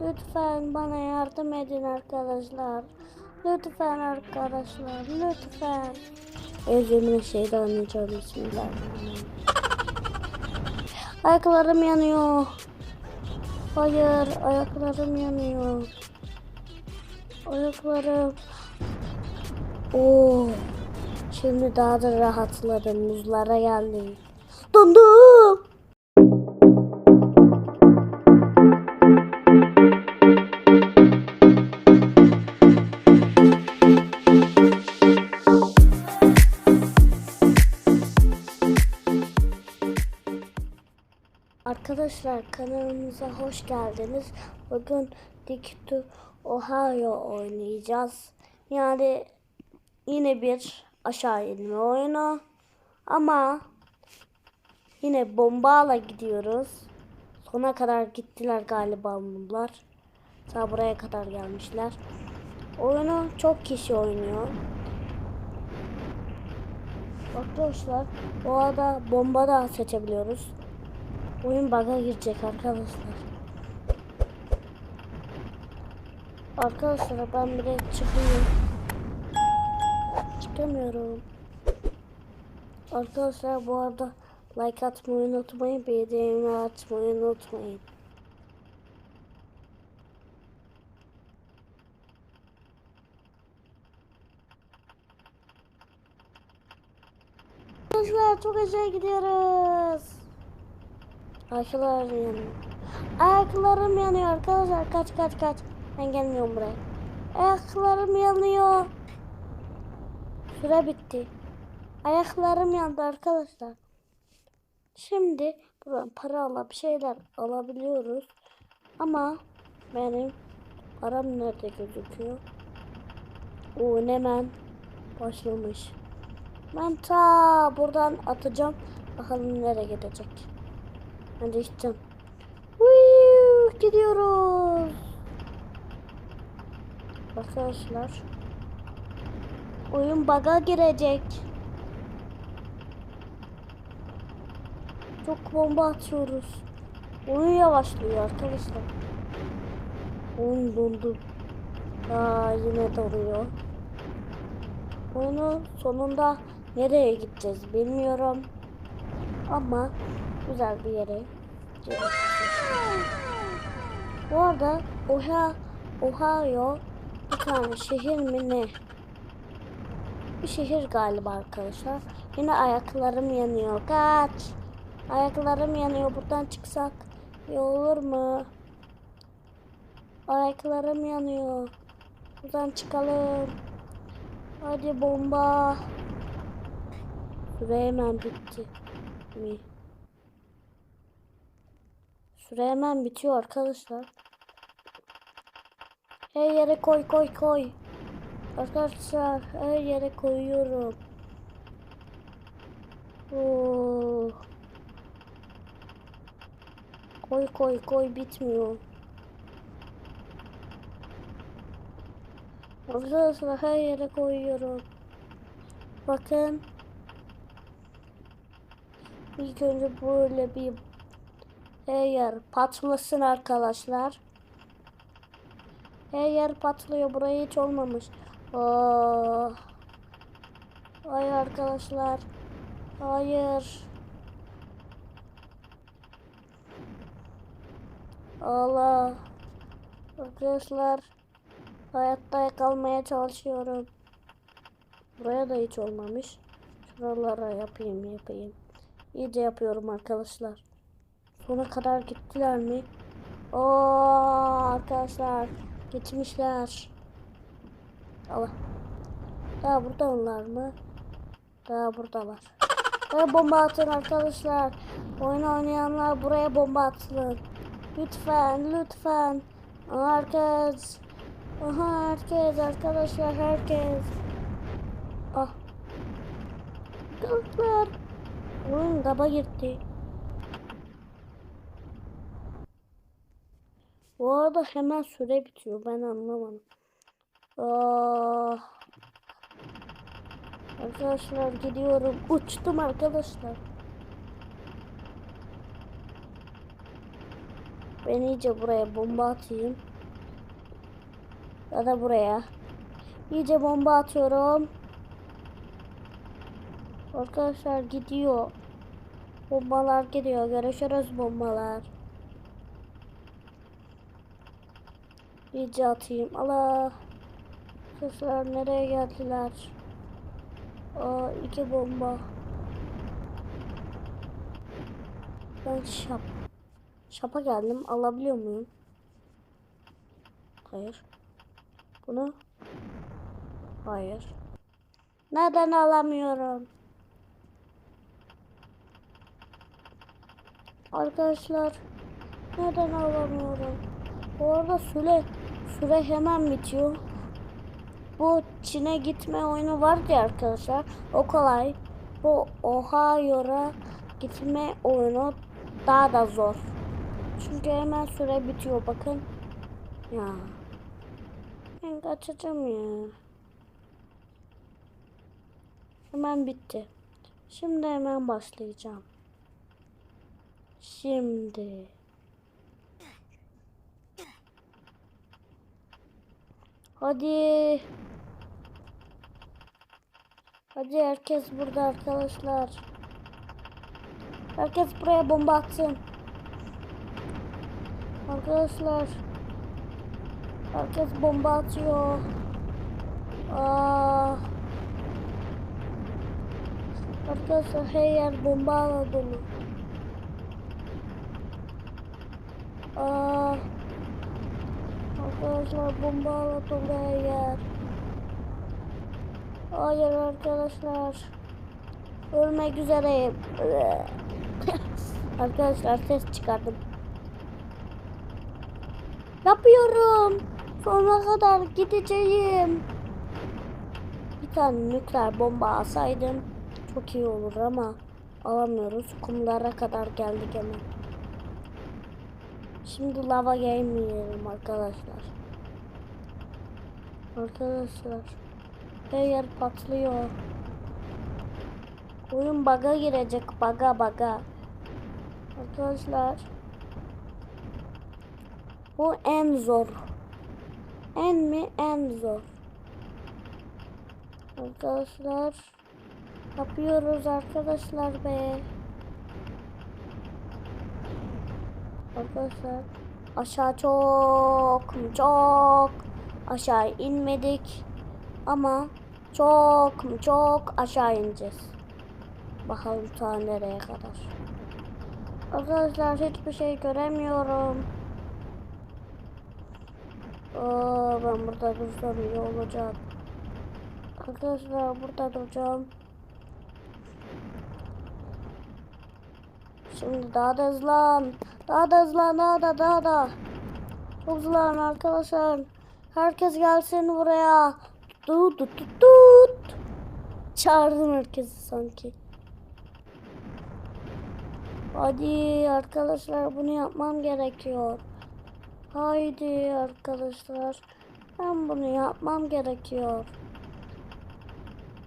Lütfen bana yardım edin arkadaşlar. Lütfen arkadaşlar. Lütfen. Özümle şeyden anlayacağım. Bismillahirrahmanirrahim. Ayaklarım yanıyor. Hayır, ayaklarım yanıyor. Ayaklarım. Oo. Şimdi daha da rahatladım. Muzlara geldim. Dondum. Arkadaşlar kanalımıza hoş geldiniz. Bugün Dick to Ohio oynayacağız. Yani yine bir aşağı inme oyunu. Ama yine bombala gidiyoruz. Sona kadar gittiler galiba bunlar. Ta buraya kadar gelmişler. Oyunu çok kişi oynuyor. Arkadaşlar bu arada bomba da seçebiliyoruz. Oyun bug'a girecek arkadaşlar. Arkadaşlar ben bile çıkayım. Çıkamıyorum. Arkadaşlar bu arada like atmayı unutmayın. Bildirimleri açmayı unutmayın. Arkadaşlar çok güzel gidiyoruz. Ayaklarım yanıyor. Ayaklarım yanıyor arkadaşlar. Kaç kaç kaç. Ben gelmiyorum buraya. Ayaklarım yanıyor. Süre bitti. Ayaklarım yandı arkadaşlar. Şimdi buradan para alıp şeyler alabiliyoruz. Ama benim param nerede gözüküyor? O hemen başlamış. Ben ta buradan atacağım. Bakalım nereye gidecek. Hadi işte. Uyuu, gidiyoruz. Arkadaşlar. Oyun bug'a girecek. Çok bomba atıyoruz. Oyun yavaşlıyor arkadaşlar. Oyun dondu. Aa yine doluyor. Oyunun sonunda nereye gideceğiz bilmiyorum. Ama güzel bir yere. Bu arada Oha, Ohio bir tane şehir mi ne? Bir şehir galiba arkadaşlar. Yine ayaklarım yanıyor. Kaç. Ayaklarım yanıyor. Buradan çıksak iyi olur mu? Ayaklarım yanıyor. Buradan çıkalım. Hadi bomba. Süre hemen bitti. Mi? Süre hemen bitiyor arkadaşlar. Her yere koy koy koy. Arkadaşlar her yere koyuyorum. Oo. Koy koy koy bitmiyor. Arkadaşlar her yere koyuyorum. Bakın. İlk önce böyle bir her yer patlasın arkadaşlar. Her yer patlıyor. Buraya hiç olmamış. Aa. Hayır arkadaşlar. Hayır. Allah. Arkadaşlar. Hayatta kalmaya çalışıyorum. Buraya da hiç olmamış. Şuralara yapayım yapayım. İyice yapıyorum arkadaşlar. Sona kadar gittiler mi? Oo arkadaşlar gitmişler. Allah. Daha buradalar mı? Daha buradalar. Buraya bomba atın arkadaşlar. Oyun oynayanlar buraya bomba atın. Lütfen lütfen. Herkes. Aha herkes arkadaşlar herkes. Ah. Kızlar. Oyun daba gitti. Bu arada hemen süre bitiyor. Ben anlamadım. Ah. Arkadaşlar gidiyorum. Uçtum arkadaşlar. Ben iyice buraya bomba atayım. Ya da buraya. İyice bomba atıyorum. Arkadaşlar gidiyor. Bombalar gidiyor. Görüşürüz bombalar. İyice atayım. Allah. Kızlar nereye geldiler? Aa iki bomba. Ben şap. Şapa geldim. Alabiliyor muyum? Hayır. Bunu? Hayır. Neden alamıyorum? Arkadaşlar neden alamıyorum? Bu arada süre süre hemen bitiyor. Bu Çin'e gitme oyunu vardı ya arkadaşlar. O kolay. Bu Ohio'ya gitme oyunu daha da zor. Çünkü hemen süre bitiyor bakın. Ya. Ben kaçacağım ya. Hemen bitti. Şimdi hemen başlayacağım. Şimdi. Hadi. Hadi herkes burada arkadaşlar. Herkes buraya bomba atsın. Arkadaşlar. Herkes bomba atıyor. Aa. Arkadaşlar her yer bomba dolu. Aa. Arkadaşlar bomba dolu her yer. Hayır arkadaşlar. Ölmek üzereyim. arkadaşlar ses çıkardım. Yapıyorum. Sonuna kadar gideceğim. Bir tane nükleer bomba alsaydım çok iyi olur ama alamıyoruz. Kumlara kadar geldik hemen. Şimdi lava gelmeyelim arkadaşlar. Arkadaşlar. Her yer patlıyor. Oyun baga girecek. Baga baga. Arkadaşlar. Bu en zor. En mi en zor. Arkadaşlar. Yapıyoruz arkadaşlar be. Arkadaşlar. Aşağı çok çok aşağı inmedik. Ama çok çok aşağı ineceğiz. Bakalım ta nereye kadar. Arkadaşlar hiçbir şey göremiyorum. Aa, ben burada dursam iyi olacak. Arkadaşlar burada duracağım. Şimdi daha da hızlan. Daha da hızlan. Daha da daha da. Çok hızlan arkadaşlar. Herkes gelsin buraya. Tut tut tut tut. Çağırdım herkesi sanki. Hadi arkadaşlar bunu yapmam gerekiyor. Haydi arkadaşlar. Ben bunu yapmam gerekiyor.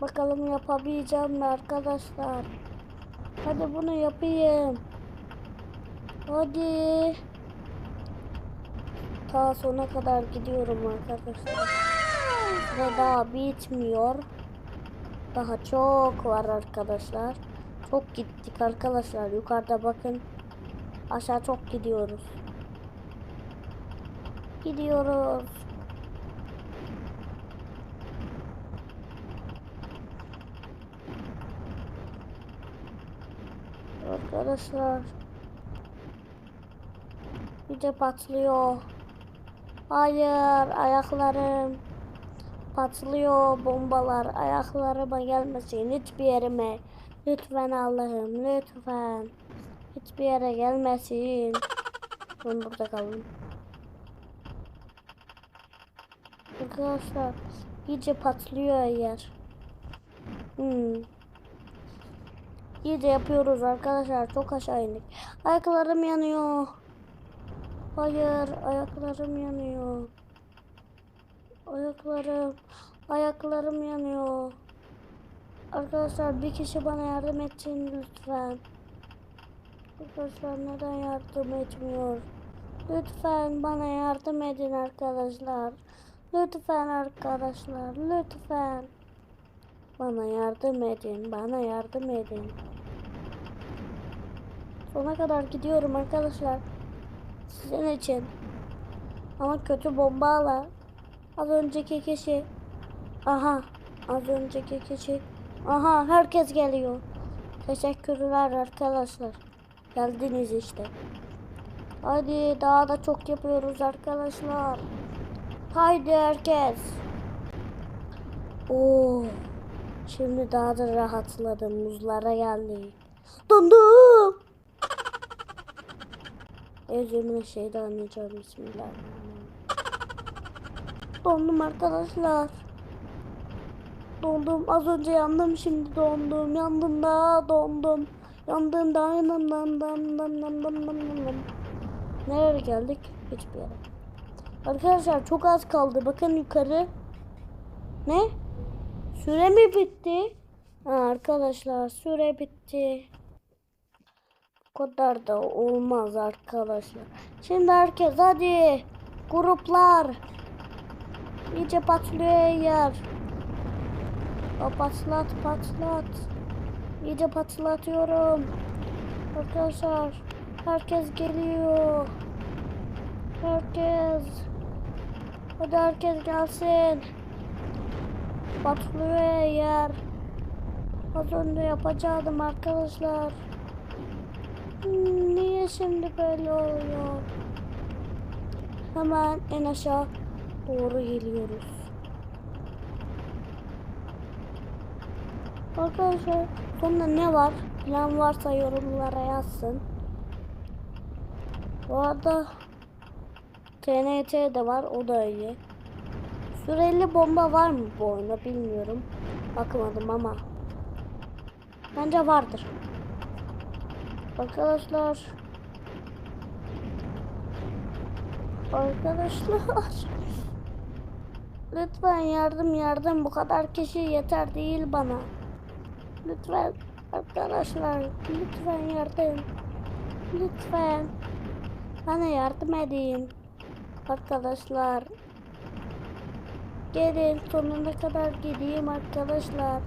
Bakalım yapabileceğim mi arkadaşlar? Hadi bunu yapayım. Hadi. Ta sona kadar gidiyorum arkadaşlar. Ve daha bitmiyor. Daha çok var arkadaşlar. Çok gittik arkadaşlar. Yukarıda bakın. Aşağı çok gidiyoruz. Gidiyoruz. Arkadaşlar. İyice patlıyor. Hayır ayaklarım. Patlıyor bombalar. Ayaklarıma gelmesin hiçbir yerime. Lütfen Allah'ım lütfen. Hiçbir yere gelmesin. Ben burada kalın. Arkadaşlar iyice patlıyor yer. Hmm. İyice yapıyoruz arkadaşlar. Çok aşağı indik. Ayaklarım yanıyor. Hayır ayaklarım yanıyor. Ayaklarım. Ayaklarım yanıyor. Arkadaşlar bir kişi bana yardım etsin lütfen. Arkadaşlar neden yardım etmiyor? Lütfen bana yardım edin arkadaşlar. Lütfen arkadaşlar, lütfen. Bana yardım edin, bana yardım edin. Sona kadar gidiyorum arkadaşlar. Sizin için. Ama kötü bombalar. Az önceki kişi. Aha. Az önceki kişi. Aha herkes geliyor. Teşekkürler arkadaşlar. Geldiniz işte. Hadi daha da çok yapıyoruz arkadaşlar. Haydi herkes. Oo. Şimdi daha da rahatladım. Muzlara geldik. Dondum. Anlayacağım. Bismillahirrahmanirrahim. Dondum arkadaşlar. Dondum. Az önce yandım şimdi dondum. Yandım da dondum. Yandım da yandım da yandım da yandım yandım. Nereye geldik? Hiçbir yere. Arkadaşlar çok az kaldı. Bakın yukarı. Ne? Süre mi bitti? Ha, arkadaşlar süre bitti. Kadar da olmaz arkadaşlar. Şimdi herkes hadi. Gruplar. İyice patlıyor yer. O patlat patlat. İyice patlatıyorum. Arkadaşlar herkes geliyor. Herkes. Hadi herkes gelsin. Patlıyor yer. Az önce yapacaktım arkadaşlar. Niye şimdi böyle oluyor? Hemen en aşağı doğru geliyoruz. Arkadaşlar sonunda ne var? Plan varsa yorumlara yazsın. Bu arada TNT de var o da iyi. Süreli bomba var mı bu oyunda bilmiyorum. Bakmadım ama. Bence vardır. Arkadaşlar. Arkadaşlar. Lütfen yardım yardım bu kadar kişi yeter değil bana. Lütfen arkadaşlar lütfen yardım. Lütfen. Bana yardım edin. Arkadaşlar. Gelin sonuna kadar gideyim arkadaşlar.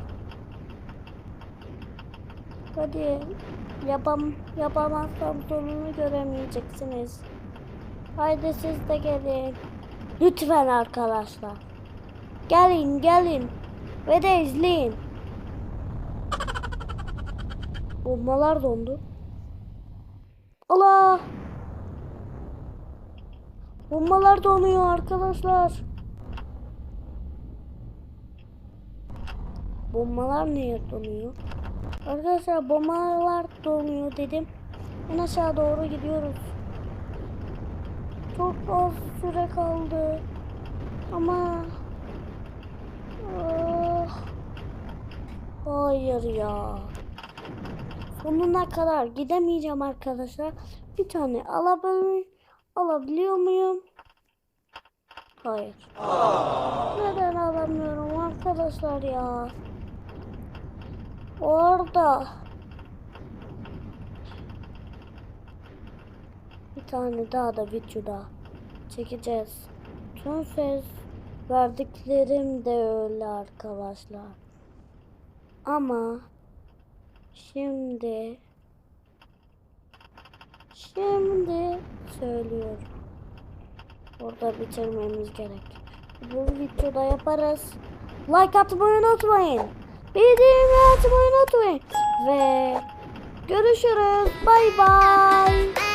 Hadi yapam yapamazsam sonunu göremeyeceksiniz. Haydi siz de gelin. Lütfen arkadaşlar. Gelin gelin ve de izleyin. Bombalar dondu. Allah! Bombalar donuyor arkadaşlar. Bombalar niye donuyor? Arkadaşlar bombalar donuyor dedim. En aşağı doğru gidiyoruz. Çok az süre kaldı. Ama Ah. Hayır ya. Sonuna kadar gidemeyeceğim arkadaşlar. Bir tane alabilir, alabiliyor muyum? Hayır. Neden alamıyorum arkadaşlar ya? Orada bir tane daha da videoda çekeceğiz. Son söz verdiklerim de öyle arkadaşlar. Ama şimdi şimdi söylüyorum. Orada bitirmemiz gerek. Bu videoda yaparız. Like atmayı unutmayın. Bildirimleri açmayı unutmayın. Ve görüşürüz. Bay bay.